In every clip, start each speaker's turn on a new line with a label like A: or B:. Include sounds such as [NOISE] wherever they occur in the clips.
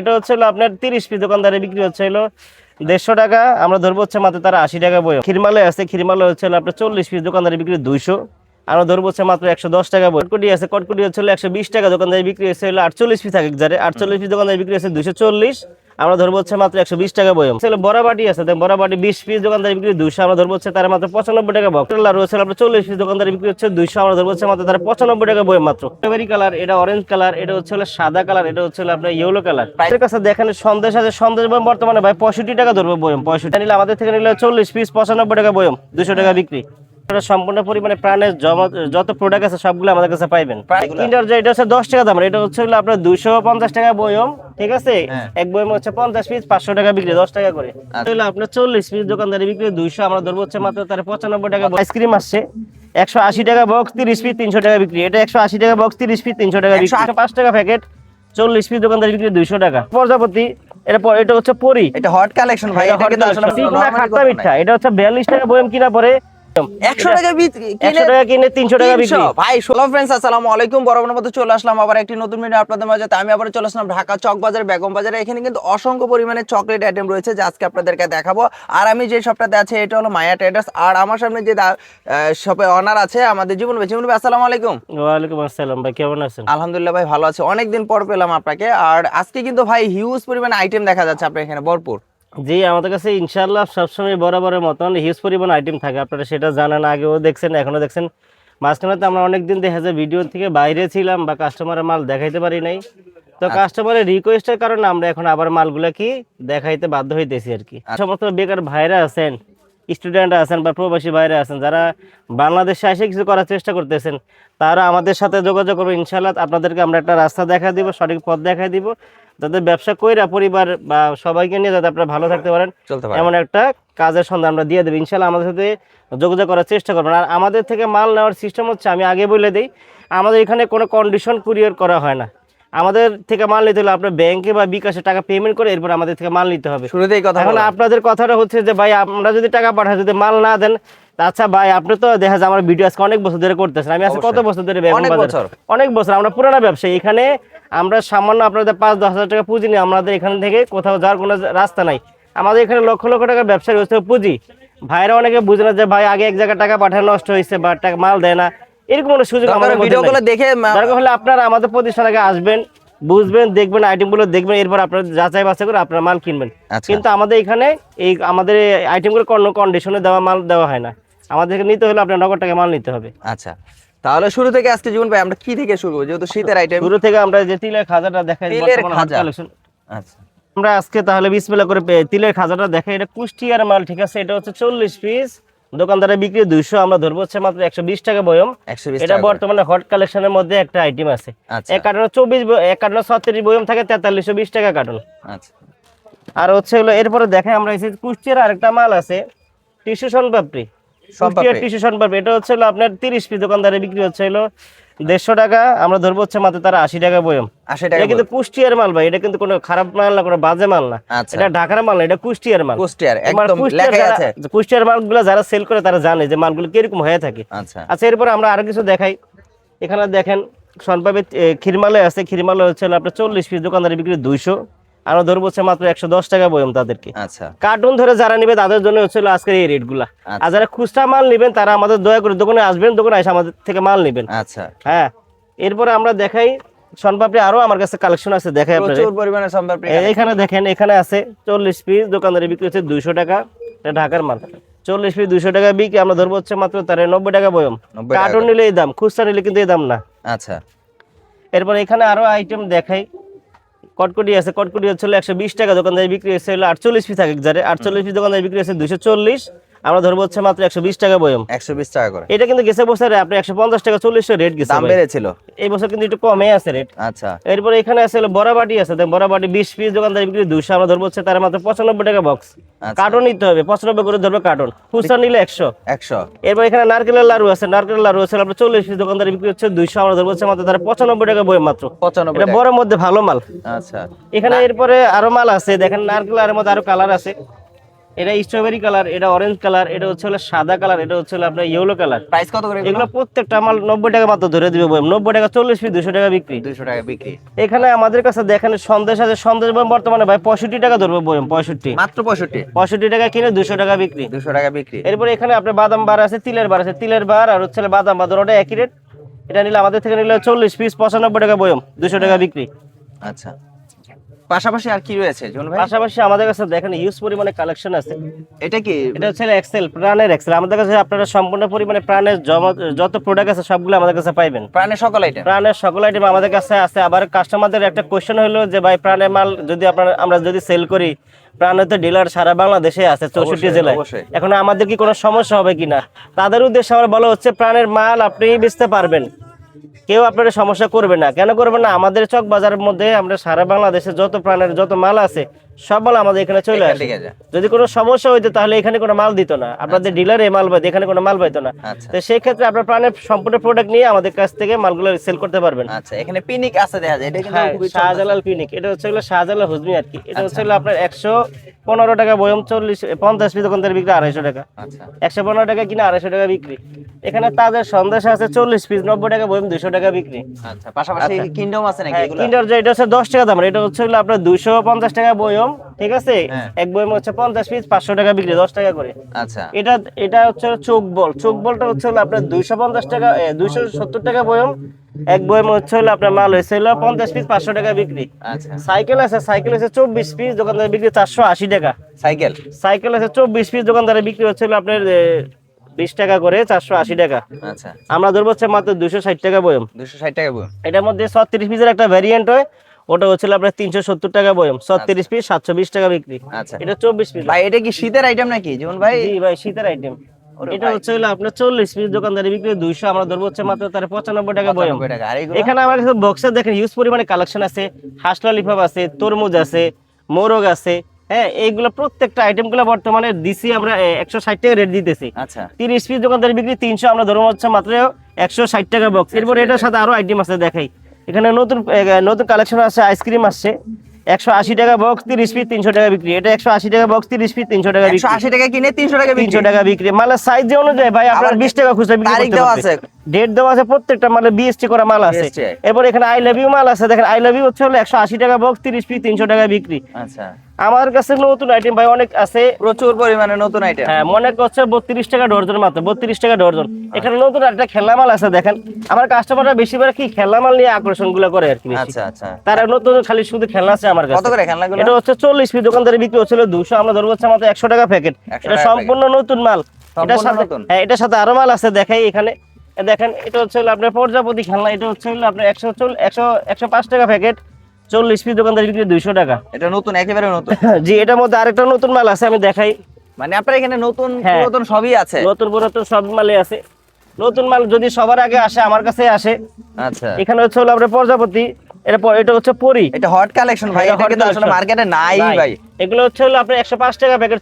A: এটা হচ্ছে আপনার তিরিশ পিস দোকানদারে বিক্রি হচ্ছে দেড়শো টাকা। আমরা ধরবো হচ্ছে মাত্র তারা আশি টাকা বই খিরমালে আছে ক্ষীরমালে হচ্ছে আপনার চল্লিশ পিস দোকানদারে বিক্রি দুইশো। আমরা ধরবো মাত্র একশো দশ টাকা বই। কটকুটি আছে, কটকুটি হচ্ছে একশো বিশ টাকা, দোকানদারে বিক্রি হচ্ছে হলো আটচল্লিশ পিস এক জারে আটচল্লিশ পিস দোকানদারে বিক্রি হচ্ছে দুশো চল্লিশ। আমরা ধরবো হচ্ছে মাত্র একশো বিশ টাকা বয়ম ছিল বড় বাটি আছে দেখ বড় বাটি বিশ পিস দোকানদারি বিক্রি দুইশো, আমরা ধরবো হচ্ছে তার মাত্র পঁচানব্বই টাকা বক্স লাড়ু হচ্ছে আপনার চল্লিশ পিস দোকানদারি বিক্রি হচ্ছে দুইশো, আমরা ধরবো হচ্ছে মাত্র তার পঁচানব্বই টাকা বয়ম মাত্র। স্ট্রবেরি কালার এটা অরেঞ্জ কালার এটা হচ্ছে সাদা কালার এটা হচ্ছে আপনার ইয়েলো কালার প্রাইসের কাছে দেখেন সন্দেশ আছে, সন্দেশ বয়ম বর্তমানে ভাই পঁয়ষট্টি টাকা ধরবো বয়ম পঁয়ষট্টি নিলে আমাদের থেকে নিলে চল্লিশ পিস পঁচানব্বই টাকা বয়ম দুশো টাকা বিক্রি। এটা সম্পূর্ণ পরিমাণে প্রাণের যত প্রোডাক্ট আছে সবগুলো আমাদের কাছে পাইবেন। কিন্ডার যে এটা হচ্ছে দশ টাকা দাম এটা হচ্ছে হলো আপনার দুইশো পঞ্চাশ টাকা বয়ম ঠিক আছে?
B: হ্যাঁ।
A: এক বয়ম হচ্ছে পঞ্চাশ পিস পাঁচশো টাকা বিক্রি দশ টাকা করে।
B: আচ্ছা।
A: হলো আপনার চল্লিশ পিস দোকানদারি বিক্রি দুইশো আমরা ধরবো হচ্ছে মাত্র তার পঁচানব্বই টাকা আইসক্রিম আসছে একশো আশি টাকা বক্স তিরিশ পিস তিনশো টাকা বিক্রি। এটা একশো আশি টাকা বক্স তিরিশ পিস তিনশো টাকা বিক্রি।
B: 180
A: পাঁচ টাকা প্যাকেট চল্লিশ পিস দোকানদারি বিক্রি দুইশো টাকা। প্রজাপতি এটা এটা হচ্ছে পরি।
B: এটা হট কালেকশন ভাই এটা কিন্তু আসলে
A: চিকনা খাট্টা মিঠা। এটা হচ্ছে বিয়াল্লিশ টাকা বয়ম কিনা পরে
B: একশো টাকা
A: একশো টাকা কিনে তিনশো টাকা বিক্রি।
B: ভাই ষোলো ফ্রেন্ডস আসসালামু আলাইকুম। বরাবর মতো চলে আসলাম আবার একটি নতুন ভিডিও আপনাদের মাঝে। আমি আবার চলে আসলাম ঢাকা চক বাজার বেগম বাজারে। এখানে কিন্তু অসংখ্য পরিমাণে চকলেট আইটেম রয়েছে যা আজকে আপনাদেরকে দেখাবো। আর আমি যে শপটাতে আছে এটা হলো মায়া ট্রেডার্স আর আমার সামনে যে শপে অনার আছে আমাদের জীবন ভাই। জীবন ভাই আসসালামু আলাইকুম।
A: ওয়ালাইকুম আসসালাম ভাই কেমন আছেন?
B: আলহামদুলিল্লাহ ভাই ভালো আছে। অনেকদিন পর পেলাম আপনাকে। আর আজকে কিন্তু ভাই হিউজ পরিমাণে আইটেম দেখা যাচ্ছে আপনার এখানে ভরপুর।
A: জি আমাদের কাছে ইনশাল্লাহ সবসময় বরাবরের মতন হিউজ পরিমাণ আইটেম থাকে। আপনারা সেটা জানেন আগেও দেখছেন এখনও দেখছেন। মাঝখানে তো আমরা অনেকদিন দেখা যায় ভিডিও থেকে বাইরে ছিলাম বা কাস্টমারের মাল দেখাইতে পারি নাই। তো কাস্টমারের রিকোয়েস্টের কারণে আমরা এখন আবার মালগুলা কি দেখাইতে বাধ্য হইতেছি আর কি। সমস্ত বেকার ভাইরা আছেন স্টুডেন্টরা আছেন বা প্রবাসী ভাইরা আছেন যারা বাংলাদেশে এসে কিছু করার চেষ্টা করতেছেন তারা আমাদের সাথে যোগাযোগ করবে। ইনশাল্লাহ আপনাদেরকে আমরা একটা রাস্তা দেখা দিব সঠিক পথ দেখা দিব যাতে ব্যবসা কইরা পরিবার বা সবাইকে নিয়ে যাতে আপনারা ভালো থাকতে পারেন। এমন একটা কাজের সন্ধান আমরা দিয়ে দেবো। ইনশাল্লাহ আমাদের সাথে যোগাযোগ করার চেষ্টা করবেন। আর আমাদের থেকে মাল নেওয়ার সিস্টেম হচ্ছে আমি আগে বলে দিই আমাদের এখানে কোনো কন্ডিশন কুরিয়ার করা হয় না। আমাদের থেকে মাল নিতে হলে আপনার ব্যাংকে বা বিকাশে টাকা পেমেন্ট করে এরপর আমাদের থেকে মাল নিতে হবে।
B: শুরুতেই কথা
A: এখন আপনাদের কথাটা হচ্ছে যে ভাই আমরা যদি টাকা পাঠাই যদি মাল না দেন আচ্ছা ভাই আপনি তো দেখা যায় আমার ভিডিও আজকে অনেক বছর ধরে করতেছেন। আমি আজকে কত বছর ধরে
B: অনেক বছর।
A: অনেক বছর। আমরা পুরানা ব্যবসায়ী। এখানে আমরা সামান্য আপনাদের পাঁচ দশ হাজার টাকা পুঁজি নিই আমাদের এখান থেকে কোথাও যাওয়ার কোনো রাস্তা নাই। আমাদের এখানে লক্ষ লক্ষ টাকা ব্যবসা রয়েছে পুঁজি। ভাইরা অনেকে বুঝে না যে ভাই আগে এক জায়গায় টাকা পাঠানো নষ্ট হয়েছে বা টাকা মাল দেয় না। এরকম কোনো সুযোগ আমাদের মধ্যে
B: ভিডিওগুলো দেখে
A: দরকার হলে আপনারা আমাদের প্রতিষ্ঠান আগে আসবেন বুঝবেন দেখবেন আইটেমগুলো দেখবেন এরপর আপনারা যাচাই বাছাই করে আপনারা মাল কিনবেন।
B: আচ্ছা।
A: কিন্তু আমাদের এখানে এই আমাদের আইটেমগুলো কোনো কন্ডিশনে দেওয়া মাল দেওয়া হয় না। আমাদেরকে নিতে হলে আপনার নগদ টাকা মাল নিতে হবে।
B: আচ্ছা। তাহলে শুরু থেকে আজকে জীবন ভাই আমরা কি থেকে শুরু করব? যেহেতু শীতের আইটেম
A: শুরু থেকে আমরা যে তিলের খাজাটা দেখাই
B: তিলের খাজা।
A: collection।
B: আচ্ছা।
A: আমরা আজকে তাহলে বিসমেলা করে পে- তিলের খাজাটা দেখাই। এটা কুষ্টিয়ার মাল ঠিক আছে? এটা হচ্ছে চল্লিশ পিস দোকানদারে বিক্রি দুইশো আমরা ধরবো হচ্ছে মাত্র একশো বিশ টাকা বয়ম। এটা বর্তমানে হট কালেকশনের মধ্যে একটা আইটেম আছে।
B: আচ্ছা।
A: এক কার্টন চব্বিশ এক কার্টন ছত্রিশ বয়ম থাকে তেতাল্লিশশো বিশ টাকা কার্টন
B: আচ্ছা।
A: আর হচ্ছে হলো এরপরে দেখেন আমরা কুষ্টিয়ার আরেকটা মাল আছে টিসু সন পাপড়ি কুষ্টিয়ার
B: টিসু
A: টিস্যু সন পাপড়ি এটা হচ্ছে হলো আপনার তিরিশ পিস দোকানদারে বিক্রি হচ্ছে হলো দেড়শো টাকা আমরা ধরবো হচ্ছে মাত্র তারা আশি টাকা বয়ম।
B: আশি টাকা
A: কিন্তু কুষ্টিয়ার মাল ভাই এটা কিন্তু কোনো খারাপ মাল না কোনো বাজে মাল না।
B: আচ্ছা।
A: এটা ঢাকার মাল না এটা কুষ্টিয়ার মাল।
B: কুষ্টিয়ার একদম
A: কুষ্টিয়ার মালগুলো মালগুলো যারা সেল করে তারা জানে যে মালগুলো কীরকম হয়ে থাকে।
B: আচ্ছা।
A: আচ্ছা এরপর আমরা আরও কিছু দেখাই। এখানে দেখেন সনপাবে ক্ষীরমালয় আছে। ক্ষীরমালয় হচ্ছে আপনার চল্লিশ পিস দোকানদারি বিক্রি দুইশো। আমরা ধরবো হচ্ছে মাত্র একশো দশ টাকা বয়ম তাদেরকে।
B: আচ্ছা।
A: কার্টুন ধরে যারা নিবে তাদের জন্য হচ্ছে হলো আজকের এই রেটগুলা।
B: আচ্ছা।
A: আর যারা খুচরা মাল নেবেন তারা আমাদের দয়া করে দোকানে আসবেন দোকানে এসে আমাদের থেকে মাল নেবেন।
B: আচ্ছা।
A: হ্যাঁ। এরপরে আমরা দেখাই সনপাপড়ি আরও আমার কাছে কালেকশন আছে দেখাই
B: প্রচুর পরিমাণে সম্ভার
A: এখানে দেখেন এখানে আছে চল্লিশ পিস দোকানদারি বিক্রি হচ্ছে দুইশো টাকা। এটা ঢাকার মাল। চল্লিশ পিস দুইশো টাকা বিক্রি আমরা ধরবো হচ্ছে মাত্র তার নব্বই টাকা বয়ম।
B: 90
A: কার্টুন নিলে এই দাম খুচরা নিলে কিন্তু এই দাম না।
B: আচ্ছা।
A: এরপর এখানে আরও আইটেম দেখাই। কটকটি আছে, কটকটি হচ্ছে একশো বিশ টাকা দোকানদারি বিক্রি হয়েছে আটচল্লিশ পিস থাকে হাজারে আটচল্লিশ পিস দোকানদারি বিক্রি হয়েছে দুশো চল্লিশ। আমরা ধরবো হচ্ছে মাত্র একশো বিশ টাকা বয়ম।
B: একশো বিশ টাকা করে।
A: এটা কিন্তু গেছে বছরে আপনি একশো পঞ্চাশ টাকা চল্লিশ রেট গেছে
B: দাম বেড়েছিল।
A: এই বছর কিন্তু একটু কমে আছে রেট
B: আচ্ছা।
A: এরপরে এখানে আছে হলো বড় বাটি আছে। দেখ, বড় বাটি বিশ পিস দোকানদারি বিক্রি দুশো আমরা ধরবো হচ্ছে তার মাত্র পঁচানব্বই টাকা বক্স
B: আচ্ছা।
A: কার্টন নিতে হবে পঁচানব্বই করে ধরবে কার্টন খুচরা নিলে একশো।
B: একশো।
A: এরপর এখানে নারকেলের লাড়ু আছে। নারকেলের লাড়ু আছে আপনার চল্লিশ পিস দোকানদারি বিক্রি হচ্ছে দুইশো। আমরা ধরবো হচ্ছে মাত্র তার পঁচানব্বই টাকা বই মাত্র।
B: পঁচানব্বই
A: এটা বড় মধ্যে ভালো মাল।
B: আচ্ছা।
A: এখানে এরপরে আরও মাল আছে। দেখেন নারকেল আর মধ্যে আরও কালার আছে। এটা স্ট্রবেরি কালার এটা অরেঞ্জ কালার এটা হচ্ছে হলো সাদা কালার এটা হচ্ছে হলো আপনার ইয়েলো কালার
B: প্রাইস কত করে
A: এগুলো প্রত্যেকটা মাল নব্বই টাকা মাত্র ধরে দিবে বয়ম নব্বই টাকা চল্লিশ পিস দুশো টাকা বিক্রি।
B: দুইশো টাকা বিক্রি।
A: এখানে আমাদের কাছে দেখেন সন্দেশ আছে সন্দেশ বয়ম বর্তমানে ভাই পঁয়ষট্টি টাকা ধরবে বয়ম পঁয়ষট্টি।
B: মাত্র পঁয়ষট্টি?
A: পঁয়ষট্টি টাকা কিনে দুশো টাকা বিক্রি।
B: দুশো টাকা বিক্রি।
A: এরপরে এখানে আপনার বাদাম বার আছে তিলের বার আছে। তিলের বার আর হচ্ছে বাদাম বার ওটা একই রেট এটা নিলে আমাদের থেকে নিলে চল্লিশ পিস পঁচানব্বই টাকা বয়ম দুশো টাকা বিক্রি।
B: আচ্ছা। পাশাপাশি আর কি রয়েছে জন ভাই?
A: পাশাপাশি আমাদের কাছে দেখেন ইউজ পরিমাণে কালেকশন আছে।
B: এটা কি?
A: এটা হচ্ছে এক্সেল প্রাণের এক্সেল আমাদের কাছে আপনারা সম্পূর্ণ পরিমাণে প্রাণের যত প্রোডাক্ট আছে সবগুলো আমাদের কাছে পাইবেন।
B: প্রাণের সকল আইটেম
A: প্রাণের সকল আইটেম আমাদের কাছে আছে। আবার কাস্টমারদের একটা কোশ্চেন হলো যে ভাই প্রাণের মাল যদি আপনারা আমরা যদি সেল করি প্রাণের তো ডিলার সারা বাংলাদেশে আছে চৌষট্টি জেলায়। এখন আমাদের কি কোনো সমস্যা হবে কিনা? তাদের উদ্দেশ্যে আমার বলা হচ্ছে প্রাণের মাল আপনি বেচতে পারবেন। কেউ আপনার সমস্যা করবে না। কেন করবে না? আমাদের চক বাজারের মধ্যে আমরা সারা বাংলাদেশে যত প্রাণের যত মাল আছে সব মাল আমাদের এখানে চলে আসে। যদি কোনো সমস্যা হইতো তাহলে এখানে কোনো মাল দিত না। আপনাদের ডিলারে মাল পাইতো এখানে কোনো মাল পাইতো না।
B: আচ্ছা।
A: তো সেই ক্ষেত্রে আপনার প্রাণের সম্পূর্ণ প্রোডাক্ট নিয়ে আমাদের কাছ থেকে মালগুলো সেল করতে পারবেন।
B: আচ্ছা এখানে পিনিক আছে দেখা যায়। এটা কিন্তু
A: হ্যাঁ শাহজালাল পিনিক। এটা হচ্ছে হলো শাহজালাল হুজমি আর কি। এটা
B: আচ্ছা।
A: হচ্ছে হলো আপনার একশো পনেরো টাকা বয়ম চল্লিশ পঞ্চাশ পিস দোকানদার বিক্রি আড়াইশো টাকা।
B: আচ্ছা।
A: একশো পনেরো টাকা কিনে আড়াইশো টাকা বিক্রি। এখানে তাদের সন্দেশ আছে চল্লিশ পিস নব্বই টাকা বয়ম দুশো টাকা বিক্রি।
B: আচ্ছা পাশাপাশি কিংডম আছে নাকি
A: হ্যাঁ
B: এগুলো?
A: কিন্ডার যে এটা হচ্ছে দশ টাকা দাম। এটা হচ্ছে হলো আপনার দুইশো পঞ্চাশ টাকা বয়ম ঠিক আছে?
B: হ্যাঁ।
A: এক বয়ম হচ্ছে পঞ্চাশ পিস পাঁচশো টাকা বিক্রি দশ টাকা করে।
B: আচ্ছা।
A: এটা এটা হচ্ছে চোখ বল। চোখ বলটা হচ্ছে হলো আপনার দুইশো পঞ্চাশ টাকা দুইশো সত্তর টাকা বয়ম। এক বয়ম হচ্ছে হলো আপনার মাল হয়েছে হলো পঞ্চাশ পিস পাঁচশো টাকা বিক্রি।
B: আচ্ছা।
A: সাইকেল আছে সাইকেল আছে চব্বিশ পিস দোকানদার বিক্রি চারশো আশি টাকা।
B: সাইকেল?
A: সাইকেল আছে চব্বিশ পিস দোকানদারে বিক্রি হচ্ছিল আপনার বিশ টাকা করে চারশো আশি টাকা।
B: আচ্ছা।
A: আমরা ধরবো হচ্ছে মাত্র দুশো ষাট টাকা বয়ম।
B: দুশো ষাট টাকা বই
A: এটার মধ্যে ছত্রিশ পিসের একটা ভ্যারিয়েন্ট হয়। ওটা হচ্ছিল আপনার তিনশো সত্তর টাকা বয়ম ছত্রিশ পিস সাতশো বিশ টাকা বিক্রি।
B: আচ্ছা।
A: এটা চব্বিশ পিস।
B: ভাই এটা কি শীতের আইটেম নাকি জীবন ভাই?
A: জি ভাই শীতের আইটেম এটা হচ্ছে হলো আপনার চল্লিশ পিস দোকানদারি বিক্রি দুইশো আমরা ধরবো হচ্ছে মাত্র তার পঁচানব্বই টাকা বয়ম।
B: 95 টাকা। আর এগুলো?
A: এখানে আমার কাছে বক্সে দেখেন ইউজ পরিমাণে কালেকশন আছে হাঁস ললিপপ আছে তরমুজ আছে মোরগ আছে হ্যাঁ এইগুলো প্রত্যেকটা আইটেমগুলো বর্তমানে দিছি আমরা একশো ষাট টাকা রেট দিতেছি।
B: আচ্ছা।
A: তিরিশ পিস দোকানদারি বিক্রি তিনশো আমরা ধরবো হচ্ছে মাত্র একশো ষাট টাকা বক্স এরপর এটার সাথে আরও আইটেম আছে দেখাই। এখানে নতুন নতুন কালেকশন আছে আইসক্রিম আসছে। একশো আশি টাকা বক্স তিরিশ পিস তিনশো টাকা বিক্রি। এটা একশো আশি টাকা বক্স তিরিশ পিস তিনশো টাকা বিক্রি।
B: আশি টাকা কিনে তিনশো টাকা
A: তিনশো টাকা বিক্রি। মানে সাইজ যে অনুযায়ী ভাই আপনার বিশ টাকা খুচরা বিক্রি করতে
B: আছে।
A: ডেট দেওয়া আছে প্রত্যেকটা মালে বিএসটি করা মাল আছে। এরপর এখানে আই লাভ ইউ মাল আছে। দেখেন আই লাভ ইউ হচ্ছে হলো একশো আশি টাকা বক্স তিরিশ পিস তিনশো টাকা বিক্রি।
B: আচ্ছা।
A: আমার কাছে নতুন আইটেম ভাই অনেক আছে।
B: প্রচুর পরিমাণে নতুন আইটেম
A: হ্যাঁ মনে করছে বত্রিশ টাকা ডর্জন মাত্র বত্রিশ টাকা ডর্জন। এখানে নতুন একটা খেলনা মাল আছে দেখেন। আমার কাস্টমাররা বেশিরভাগ কি খেলনা মাল নিয়ে আকর্ষণগুলো করে আর কি
B: আচ্ছা আচ্ছা।
A: তারা নতুন খালি শুধু খেলনা আছে আমার কাছে।
B: কত করে খেলনাগুলো?
A: এটা হচ্ছে চল্লিশ পিস দোকানদারি বিক্রি হচ্ছিল দুশো আমরা ধরবো হচ্ছে মাত্র একশো টাকা প্যাকেট এটা সম্পূর্ণ নতুন মাল। এটার সাথে? হ্যাঁ এটার সাথে আরও মাল আছে দেখাই এখানে। দেখেন এটা হচ্ছে হলো আপনার প্রজাপতি খেলনা এটা হচ্ছে হলো আপনার একশো চল- একশো একশো পাঁচ টাকা প্যাকেট চল্লিশ পিস দোকানদার বিক্রি দুইশো টাকা।
B: এটা নতুন একেবারে নতুন। [LAUGHS]
A: জি এটার মধ্যে আরেকটা নতুন মাল আছে আমি দেখাই।
B: মানে আপনার এখানে নতুন
A: নতুন
B: পুরাতন সবই আছে?
A: নতুন পুরাতন সব মালই আছে। নতুন মাল যদি সবার আগে আসে আমার কাছে আসে।
B: আচ্ছা।
A: এখানে হচ্ছে হলো আপনার প্রজাপতি। এটা এটা হচ্ছে পরি।
B: এটা হট কালেকশন ভাই
A: এটা
B: কিন্তু আসলে মার্কেটে নাই ভাই।
A: এগুলো হচ্ছে হলো আপনার একশো পাঁচ টাকা প্যাকেট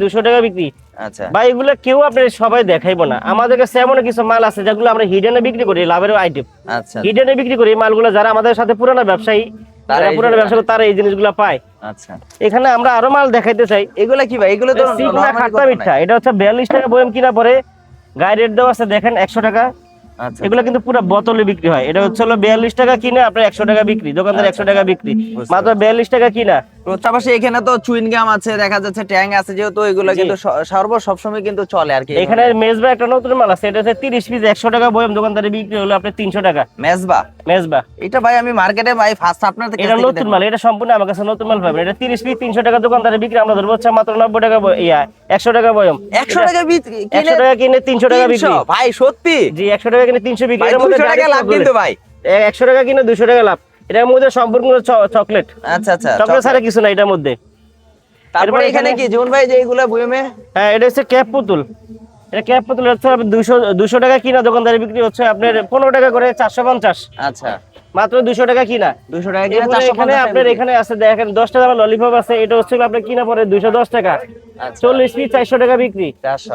A: পিস টাকা বিক্রি।
B: আচ্ছা।
A: ভাই এগুলো কেউ আপনার সবাই দেখাইবো না। আমাদের কাছে এমন কিছু মাল আছে যেগুলো আমরা হিডেনে বিক্রি করি লাভের আইটেম
B: আচ্ছা।
A: হিডেনে বিক্রি করি এই মালগুলো যারা আমাদের সাথে পুরানো ব্যবসায়ী
B: তারা
A: পুরানো ব্যবসা করে তারা এই জিনিসগুলো পায়।
B: আচ্ছা।
A: এখানে আমরা আরও মাল দেখাইতে চাই।
B: এগুলা কি ভাই? এগুলো তো
A: সিগনা খাট্টা মিঠা। এটা হচ্ছে বিয়াল্লিশ টাকা বয়ম কিনা পরে। গায়ে রেট দেওয়া আছে দেখেন একশো টাকা। এগুলো কিন্তু পুরো বোতলে বিক্রি হয়। এটা হচ্ছে হলো বিয়াল্লিশ টাকা কিনে আপনার একশো টাকা বিক্রি দোকানদার একশো টাকা বিক্রি। মাত্র বিয়াল্লিশ টাকা কিনা
B: পাশাপাশি এখানে তো চুইন গাম আছে দেখা যাচ্ছে ট্যাং আছে যেহেতু এগুলো কিন্তু সর্ব সবসময় কিন্তু চলে আর কি
A: এখানে মেজবা একটা নতুন মাল আছে এটা হচ্ছে তিরিশ পিস একশো টাকা বয়ম দোকানদারে বিক্রি হলো টাকা।
B: মেজবা?
A: মেজবা।
B: এটা ভাই আমি মার্কেটে ভাই ফার্স্ট আপনার থেকে
A: এটা নতুন মাল এটা সম্পূর্ণ আমার কাছে নতুন মাল পাবেন। এটা তিরিশ পিস তিনশো টাকা দোকানদারে বিক্রি আমরা ধরবো হচ্ছে মাত্র নব্বই টাকা ইয়া একশো টাকা বয়ম।
B: একশো টাকা বিক্রি
A: একশো টাকা কিনে তিনশো টাকা বিক্রি।
B: ভাই সত্যি?
A: জি একশো টাকা কিনে তিনশো বিক্রি এর মধ্যে
B: দুশো টাকা লাভ কিন্তু ভাই।
A: এ- একশো টাকা কিনে দুশো টাকা লাভ। এটার মধ্যে সম্পূর্ণ চকলেট।
B: আচ্ছা আচ্ছা
A: চকলেট ছাড়া কিছু না এটার মধ্যে।
B: তারপরে এখানে কি জীবন ভাই যে এগুলো বুয়েমে
A: হ্যাঁ এটা হচ্ছে ক্যাপ পুতুল। এটা ক্যাপ পুতুল হচ্ছে দুশো দুশো টাকা কিনা দোকানদারি বিক্রি হচ্ছে আপনার পনেরো টাকা করে চারশো পঞ্চাশ।
B: আচ্ছা।
A: মাত্র দুশো টাকা কিনা।
B: দুশো টাকা কিনে
A: এখানে আপনার এখানে আছে দেখেন দশ টাকা ললিপপ আছে এটা হচ্ছে আপনার কিনা পরে দুশো দশ টাকা।
B: আচ্ছা।
A: চল্লিশ পিস চারশো টাকা বিক্রি।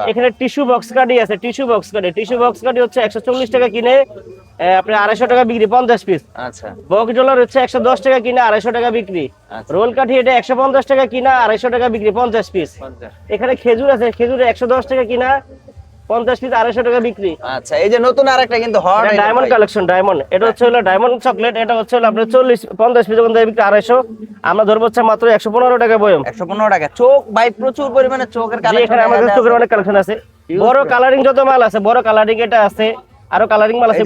A: এখানে টিস্যু বক্স কার্ডই আছে টিস্যু বক্স কার্ডে। টিস্যু বক্স কার্ডই হচ্ছে একশো চল্লিশ টাকা কিনে আপনি আড়াইশো টাকা বিক্রি পঞ্চাশ পিস
B: আচ্ছা।
A: বক্স ডলার হচ্ছে একশো দশ টাকা কিনা আড়াইশো টাকা বিক্রি।
B: আচ্ছা।
A: রোল কাঠি এটা একশো পঞ্চাশ টাকা কিনা আড়াইশো টাকা বিক্রি পঞ্চাশ পিস এখানে খেজুর আছে খেজুর একশো দশ টাকা কিনা পঞ্চাশ পিস আড়াইশো টাকা বিক্রি।
B: আচ্ছা এই যে নতুন আরেকটা কিন্তু হট
A: ডায়মন্ড কালেকশন ডায়মন্ড এটা হচ্ছে হলো ডায়মন্ড চকলেট এটা হচ্ছে হলো আপনার চল্লিশ পঞ্চাশ পিস ওখান থেকে বিক্রি আড়াইশো। আমরা ধরবো হচ্ছে মাত্র একশো পনেরো টাকা বয়ম।
B: একশো পনেরো টাকা। চোখ ভাই প্রচুর পরিমাণে চোখের কালেকশন
A: আমাদের চোখের অনেক কালেকশন আছে। বড় কালারিং যত মাল আছে বড় কালারিং এটা আছে। আরও কালারিং মাল আছে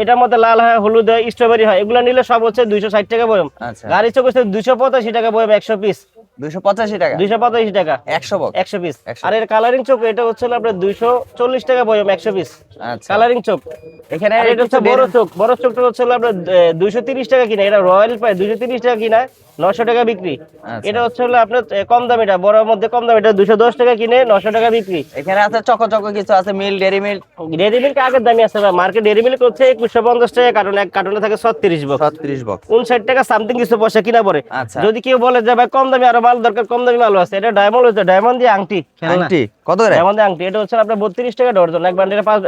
A: এটার মধ্যে লাল হয় হলুদ হয় স্ট্রবেরি হয় এগুলা নিলে সব হচ্ছে দুইশো ষাট টাকা বয়ম।
B: আচ্ছা।
A: গাড়ি চোখ দুইশো পঁচাশি টাকা বয়ম একশো পিস
B: দুইশো পঁচাশি টাকা।
A: দুইশো পঁচাশি টাকা।
B: একশো বক
A: একশো পিস আর এর কালারিং চোখ এটা হচ্ছে আপনার দুইশো চল্লিশ টাকা বয়ম একশো পিস
B: আচ্ছা।
A: কালারিং চোখ।
B: এখানে
A: এটা হচ্ছে বড় চোখ। বড় চোখটা হচ্ছে আপনার দুইশো তিরিশ টাকা কিনা। এটা রয়্যাল পায় দুইশো তিরিশ টাকা কিনা নশো টাকা বিক্রি।
B: আচ্ছা।
A: এটা হচ্ছে হলো আপনার এ, কম দামিটা বড় মধ্যে কম দামিটা দুশো দশ টাকা কিনে নশো টাকা বিক্রি।
B: এখানে আছে চকো চকো কিছু আছে মিল ডেরি মিল
A: ডেরি মিল্ক আগের দামি আছে মার্কেট ডেরি মিল্ক হচ্ছে একুশশো পঞ্চাশ টাকা কার্টন এক কার্টনে থাকে ছত্রিশ বক্স।
B: ছত্রিশ বক্স।
A: উনষাট টাকা সামথিং কিছু পয়সা কিনা পড়ে।
B: আচ্ছা।
A: যদি কেউ বলে যে ভাই কম দামি আরও মাল দরকার কম দামি মাল আছে। এটা ডায়মন্ড হচ্ছে ডায়মন্ড দিয়ে আংটি
B: আংটি? কত করে?
A: ডায়মন্ড আংটি। এটা হচ্ছে আপনার বত্রিশ টাকা ডর্জন এক বান্ডেলে পাঁচ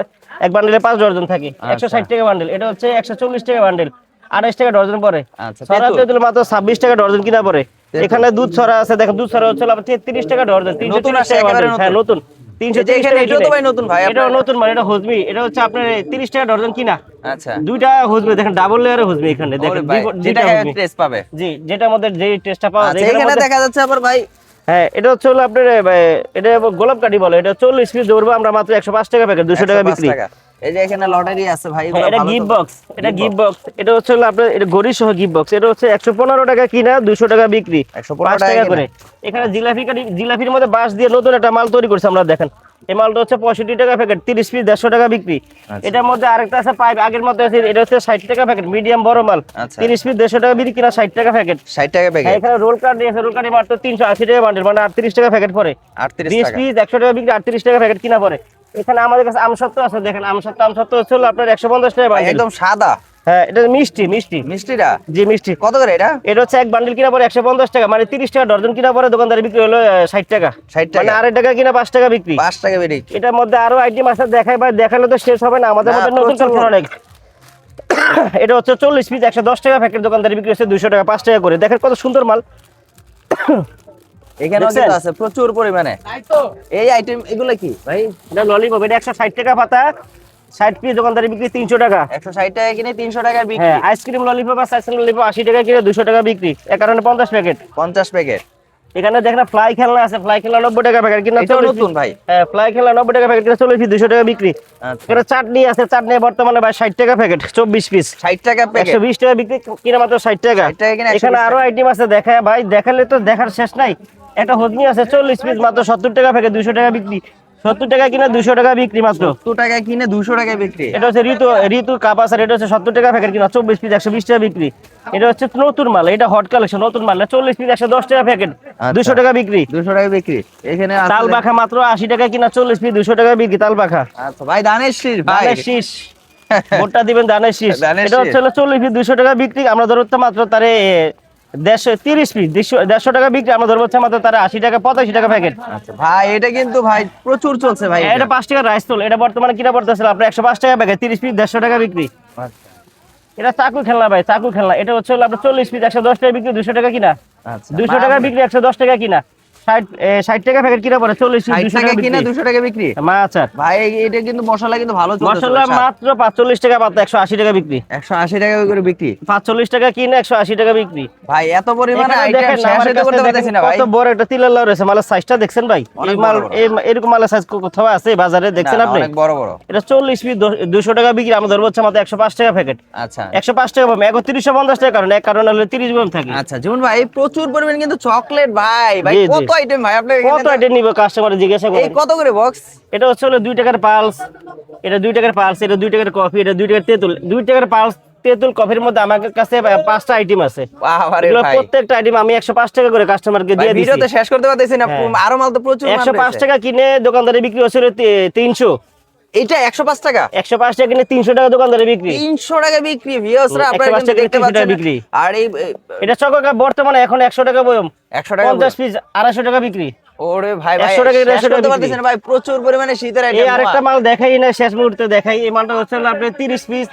A: এক বান্ডেলে পাঁচ ডর্জন থাকে।
B: আচ্ছা।
A: একশো ষাট টাকা বান্ডেল এটা হচ্ছে একশো চল্লিশ টাকা বান্ডেল আঠাশ টাকা ডর্জন পরে।
B: আচ্ছা
A: ছড়া
B: তেঁতুল।
A: তেঁতুল মাত্র ছাব্বিশ টাকা ডর্জন কিনা পরে। এখানে দুধ ছড়া আছে দেখেন দুধ ছড়া হচ্ছে আপনার তেত্রিশ টাকা ডর্জন তিনশো টাকা হ্যাঁ নতুন। তিনশো
B: নতুন ভাই আপনার।
A: নতুন মানে এটা হজমি। এটা হচ্ছে আপনার তিরিশ টাকা ডর্জন কিনা।
B: আচ্ছা
A: দুইটা হজমি দেখেন ডাবল লেয়ারে হজমি এখানে দেখেন
B: যেটা। টেস্ট পাবে
A: জি যেটার মধ্যে যে টেস্টটা পাওয়া
B: আচ্ছা
A: যায়
B: এখানে দেখা যাচ্ছে আবার ভাই
A: হ্যাঁ এটা হচ্ছে হলো আপনার এটা গোলাপ কাঠি বলে এটা চল্লিশ পিস ধরবো আমরা মাত্র একশো পাঁচ টাকা প্যাকেট দুশো টাকা
B: 105
A: বিক্রি।
B: এই যে এখানে লটারি আছে ভাই
A: হ্যাঁ, এটা গিফট বক্স এটা গিফট বক্স এটা হচ্ছে হলো আপনার এটা গড়ি সহ গিফট বক্স এটা হচ্ছে একশো পনেরো টাকা কিনা দুশো টাকা বিক্রি।
B: 115 টাকা
A: করে। এখানে জিলাপি জিলাপির মধ্যে বাঁশ দিয়ে নতুন একটা মাল তৈরি করছে আমরা দেখেন। এই মালটা হচ্ছে পঁয়ষট্টি টাকা প্যাকেট তিরিশ পিস দেড়শো টাকা বিক্রি।
B: আচ্ছা।
A: এটার মধ্যে আরেকটা আছে পাইপ আগের মধ্যে আছে এটা হচ্ছে ষাট টাকা প্যাকেট মিডিয়াম বড় মাল।
B: আচ্ছা।
A: তিরিশ পিস দেড়শো টাকা বিক্রি কিনা ষাট টাকা প্যাকেট
B: 60 টাকা প্যাকেট
A: এখানে রোল কার্ড দিয়েছে রোল কার্ডে মাত্র তিনশো আশি টাকা বান্ডেল মানে আটত্রিশ টাকা প্যাকেট পরে
B: 38
A: বিশ
B: টাকা।
A: পিস একশো টাকা বিক্রি আটত্রিশ টাকা প্যাকেট কিনা পরে এখানে আমাদের কাছে আমসত্ত্ব আছে দেখেন আমসত্ত্ব আমসত্ত্ব হচ্ছে আপনার একশো পঞ্চাশ টাকা
B: একদম সাদা।
A: হ্যাঁ এটা মিষ্টি মিষ্টি।
B: মিষ্টিটা?
A: জি মিষ্টি।
B: কত করে এটা?
A: এটা হচ্ছে এক বান্ডেল কিনা পরে একশো পঞ্চাশ টাকা মানে তিরিশ টাকা ডর্জন কিনা পরে দোকানদারি বিক্রি হলো ষাট টাকা।
B: 60 টাকা।
A: মানে আড়াই টাকা কিনা পাঁচ টাকা বিক্রি।
B: 5 টাকা বেরিয়ে
A: এটার মধ্যে আরও আইটেম আছে দেখাই বা দেখালে তো শেষ হবে না আমাদের মধ্যে নতুন
B: প্রচুর।
A: অনেক। [COUGHS] এটা হচ্ছে চল্লিশ পিস একশো দশ টাকা প্যাকেট দোকানদারি বিক্রি হচ্ছে দুশো টাকা পাঁচ টাকা করে। দেখেন কত সুন্দর মাল।
B: এখানেও কিন্তু আছে প্রচুর পরিমাণে। এই আইটেম এগুলো কি? ভাই
A: এটা ললিপপ এটা একশো ষাট টাকা পাতা ষাট পিস দোকানদারি বিক্রি তিনশো টাকা।
B: 160 টাকা কিনে 300 বিক্রি।
A: হ্যাঁ আইসক্রিম ললিপপ আছে আইসক্রিম ললিপপ আশি টাকা কিনে দুশো টাকা বিক্রি। কারণে পঞ্চাশ প্যাকেট
B: 50 প্যাকেট
A: এখানে দেখেন ফ্লাই খেলনা আছে ফ্লাই খেলনা নব্বই টাকা প্যাকেট কিনা 40
B: নতুন ভাই।
A: হ্যাঁ ফ্লাই খেলনা নব্বই টাকা প্যাকেট কিনা চল্লিশ পিস দুশো টাকা বিক্রি।
B: আচ্ছা।
A: এখানে চাটনি আছে চাটনি বর্তমানে ভাই ষাট টাকা প্যাকেট চব্বিশ পিস।
B: 60 টাকা
A: একশো বিশ টাকা বিক্রি কিনা মাত্র ষাট টাকা।
B: 60 টাকা কিনা 120
A: এখানে আরও আইটেম আছে দেখা ভাই দেখালে তো দেখার শেষ নাই। একটা হজমি আছে চল্লিশ পিস মাত্র সত্তর টাকা প্যাকেট দুশো টাকা বিক্রি। সত্তর টাকা কিনা দুশো টাকা বিক্রি মাত্র।
B: 70 টাকা কিনে 200 টাকায় বিক্রি।
A: এটা হচ্ছে ঋতু ঋতু কাপ আছে এটা হচ্ছে সত্তর টাকা প্যাকেট কিনা চব্বিশ পিস একশো বিশ টাকা বিক্রি। এটা হচ্ছে নতুন মাল এটা হট কালেকশন নতুন মাল চল্লিশ পিস একশো দশ টাকা প্যাকেট
B: আচ্ছা।
A: দুশো টাকা বিক্রি।
B: 200 টাকা বিক্রি। এখানে
A: তাল পাখা মাত্র আশি টাকা কিনা চল্লিশ পিস দুশো টাকা বিক্রি তাল পাখা।
B: আচ্ছা ভাই দানের শীষ
A: শীষ। ভোটটা দিবেন ধানের শীষ। এটা হচ্ছে চল্লিশ পিস দুশো টাকা বিক্রি। আমরা ধরতে মাত্র তারে দেড়শো তিরিশ পিস দেড়শো টাকা বিক্রি আমরা ধরবো হচ্ছে মাত্র তারা আশি টাকা পঁচাশি টাকা প্যাকেট
B: আচ্ছা ভাই এটা কিন্তু ভাই প্রচুর চলছে ভাই
A: এটা পাঁচ টাকা রাইস তোল এটা বর্তমানে কিনা পড়তেছিল আপনার একশো পাঁচ টাকা প্যাকেট তিরিশ পিস দেড়শো টাকা বিক্রি।
B: আচ্ছা।
A: এটা চাকু খেলনা ভাই চাকু খেলনা এটা হচ্ছে আপনার চল্লিশ পিস একশো দশ টাকা বিক্রি দুশো টাকা কিনা।
B: আচ্ছা
A: দুশো টাকা বিক্রি একশো দশ টাকা কিনা। ষাট এ, ষাট টাকা প্যাকেট কিনা পড়ে? চল্লিশ পিস
B: 60
A: দুশো
B: টাকা
A: টাকা
B: 200 টাকা বিক্রি?
A: মা
B: ভাই এটা কিন্তু মশলা কিন্তু ভালো চলছে
A: মশলা মাত্র পাঁচচল্লিশ টাকা পাতা একশো আশি টাকা বিক্রি।
B: 180 টাকা করে বিক্রি?
A: পাঁচচল্লিশ টাকা কিনে একশো আশি টাকা বিক্রি।
B: ভাই এত পরিমাণে আইটেম শেষ
A: আমার
B: হইতে
A: কাছে
B: করতে
A: দেখেন
B: না ভাই।
A: কত বড় একটা তিলের রয়েছে মালের সাইজটা দেখছেন ভাই? এই মাল এরকম মালের সাইজ কোথাও আছে বাজারে দেখছেন আপনি?
B: অনেক বড় বড়।
A: এটা চল্লিশ পিস দুশো টাকা বিক্রি আমাদের হচ্ছে পাঁচ টাকা প্যাকেট
B: আচ্ছা।
A: একশো পাঁচ টাকা পাবো একত্রিশশো পঞ্চাশ টাকা কারণ এক কারণ হলে তিরিশ বোম থাকে।
B: আচ্ছা যেমন ভাই প্রচুর পরিমাণে কিন্তু চকলেট ভাই। ভাই। কত আইটেম ভাই আপনি
A: কত আইটেম নিবে কাস্টমার জিজ্ঞাসা
B: এই কত করে বক্স
A: এটা হচ্ছে হলো টাকার পালস এটা টাকার পালস এটা টাকার কফি এটা দুই টাকার তেঁতুল। দুই টাকার পালস তেঁতুল কফির মধ্যে আমার কাছে পাঁচটা আইটেম আছে। প্রত্যেকটা আইটেম আমি একশো পাঁচ টাকা করে কাস্টমারকে দিয়ে দিচ্ছি
B: শেষ করতে পারতেছি না
A: হ্যাঁ।
B: আরও মাল তো প্রচুর
A: একশো পাঁচ টাকা কিনে দোকানদারে বিক্রি হচ্ছিল তিনশো।
B: এটা 105 টাকা।
A: একশো পাঁচ টাকা কিনে তিনশো টাকা দোকানদারে বিক্রি।
B: 300 টাকা বিক্রি ভিউয়ার্সরা
A: হুম,
B: আপনারা
A: 105
B: দেখতে পাচ্ছেন।
A: বিক্রি।
B: আর এই
A: এটা চকা বর্তমানে এখন একশো টাকা বয়ম।
B: 100 টাকা
A: পঞ্চাশ পিস আড়াইশো টাকা বিক্রি।
B: ওরে ভাই ভাই
A: 100 টাকা, 150 টাকা
B: করতে
A: বিক্রি।
B: না ভাই প্রচুর পরিমাণে শীতের
A: এই আরেকটা মাল দেখাই না শেষ মুহূর্তে দেখাই। এই মালটা হচ্ছে আপনি আপনার তিরিশ পিস।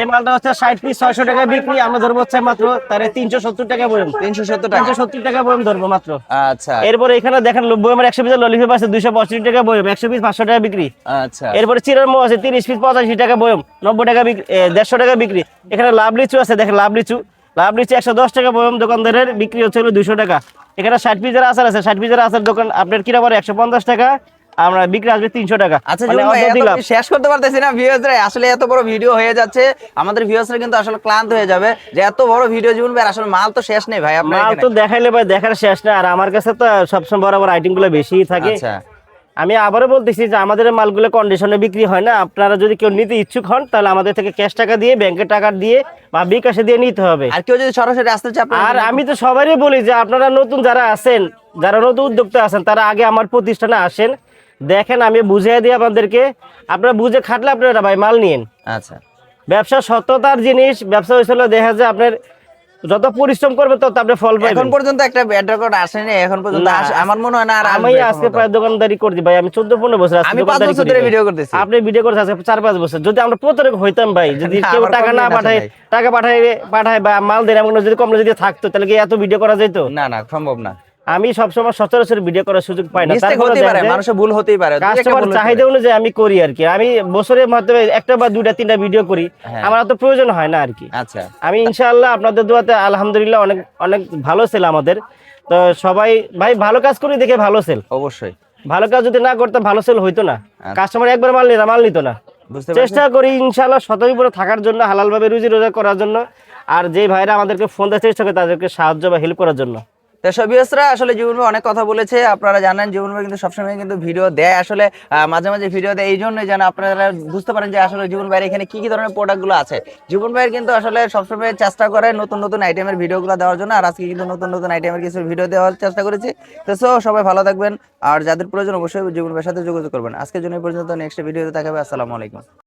A: এই মালটা হচ্ছে ষাট পিস ছয়শো টাকা বিক্রি আমরা ধরবো হচ্ছে মাত্র তার তিনশো সত্তর টাকা বয়ম
B: তিনশো সত্তর টাকা।
A: সত্তর টাকা বয়ম ধরবো মাত্র।
B: আচ্ছা।
A: এরপরে এখানে দেখেন বয়মের একশো পিসের ললিপপ আছে দুইশো পঁয়ষট্টি টাকা বয়ম একশো পিস পাঁচশো টাকা বিক্রি।
B: আচ্ছা।
A: এরপরে চিরার মো আছে তিরিশ পিস পঁচাশি টাকা বয়ম নব্বই টাকা বিক্রি দেড়শো টাকা বিক্রি। এখানে লাভ লিচু আছে দেখেন লাভ লিচু। লাভ লিচু একশো দশ টাকা বয়ম দোকানদারের বিক্রি হচ্ছে হলো দুশো টাকা। এখানে ষাট পিসের আচার আছে ষাট পিসের আচার দোকান আপনার কিনা পরে একশো পঞ্চাশ টাকা আমরা বিক্রি আসবে তিনশো টাকা।
B: আচ্ছা
A: মানে।
B: শেষ করতে পারতেছি না ভিউয়ার্সরা আসলে এত বড় ভিডিও হয়ে যাচ্ছে। আমাদের ভিউয়ার্সরা কিন্তু আসলে ক্লান্ত হয়ে যাবে। যে এত বড় ভিডিও জীবন ভাই আসলে মাল তো শেষ নেই ভাই
A: মাল তো দেখাইলে ভাই দেখার শেষ না। আর আমার কাছে তো সবসময় বরাবর আইটেমগুলো বেশিই থাকে।
B: আচ্ছা।
A: আমি আবারও বলতেছি যে আমাদের মালগুলো কন্ডিশনে বিক্রি হয় না। আপনারা যদি কেউ নিতে ইচ্ছুক হন তাহলে আমাদের থেকে ক্যাশ টাকা দিয়ে ব্যাংকে টাকা দিয়ে বা বিকাশে দিয়ে নিতে হবে।
B: আর কেউ যদি সরাসরি আসতে আপনার
A: আর আমি তো সবারই বলি যে আপনারা নতুন যারা আছেন যারা নতুন উদ্যোক্তা আছেন তারা আগে আমার প্রতিষ্ঠানে আসেন। দেখেন আমি বুঝিয়ে দিই আপনাদেরকে। আপনারা বুঝে খাটলে আপনারা ভাই মাল নিয়েন।
B: আচ্ছা।
A: ব্যবসা সততার জিনিস ব্যবসা হয়েছিল দেখা যায় আপনার যত পরিশ্রম করবে তত আপনি ফল পাবেন এখন
B: পর্যন্ত একটা ব্যাড রেকর্ড আসেনি এখন পর্যন্ত আমার মনে হয় না আর
A: আমি আজকে প্রায় দোকানদারি করছি ভাই আমি চোদ্দ পনেরো বছর আজকে
B: আমি পাঁচ
A: দোকানদারি
B: বছর ধরে ভিডিও করতেছি।
A: আপনি ভিডিও করছেন আজকে চার পাঁচ বছর যদি আমরা প্রতারক হইতাম ভাই যদি কেউ টাকা না পাঠায় টাকা পাঠায় পাঠায় বা মাল দেয় এমন যদি কমলে যদি থাকতো তাহলে কি এত ভিডিও করা যেত
B: না না সম্ভব না।
A: আমি সবসময় সচরাচর ভিডিও করার সুযোগ পাই না।
B: পারে মানুষের ভুল হতেই পারে।
A: কাস্টমার চাহিদা অনুযায়ী আমি করি আর কি। আমি বছরের মাধ্যমে একটা বা দুইটা তিনটা ভিডিও করি।
B: হ্যাঁ।
A: আমার তো প্রয়োজন হয় না আর কি।
B: আচ্ছা।
A: আমি ইনশাআল্লাহ আপনাদের দোয়াতে আলহামদুলিল্লাহ অনেক অনেক ভালো সেল আমাদের। তো সবাই ভাই ভালো কাজ করি দেখে ভালো সেল
B: অবশ্যই।
A: ভালো কাজ যদি না করতাম ভালো সেল হইতো না।
B: আচ্ছা।
A: কাস্টমার একবার মাল নিত মাল নিত না। চেষ্টা করি ইনশাআল্লাহ সতর্ক করে থাকার জন্য হালালভাবে রুজি রোজগার করার জন্য। আর যে ভাইরা আমাদেরকে ফোন দেওয়ার চেষ্টা করে তাদেরকে সাহায্য বা হেল্প করার জন্য।
B: তো সবিয়সরা আসলে জীবন অনেক কথা বলেছে আপনারা জানেন জীবন ভাই কিন্তু সবসময় কিন্তু ভিডিও দেয়। আসলে মাঝে মাঝে ভিডিও দেয় এই জন্যই যেন আপনারা বুঝতে পারেন যে আসলে জীবন ভাইয়ের এখানে কি কি ধরনের প্রোডাক্টগুলো আছে। জীবন ভাইয়ের কিন্তু আসলে সবসময় চেষ্টা করে নতুন নতুন আইটেমের ভিডিওগুলো দেওয়ার জন্য আর আজকে কিন্তু নতুন নতুন আইটেমের কিছু ভিডিও দেওয়ার চেষ্টা করেছি। তো so, সবাই ভালো থাকবেন আর যাদের প্রয়োজন অবশ্যই জীবন ভাইয়ের সাথে যোগাযোগ করবেন। আজকের জন্য এই পর্যন্ত নেক্সট ভিডিওতে দেখাবে আসসালামু আলাইকুম।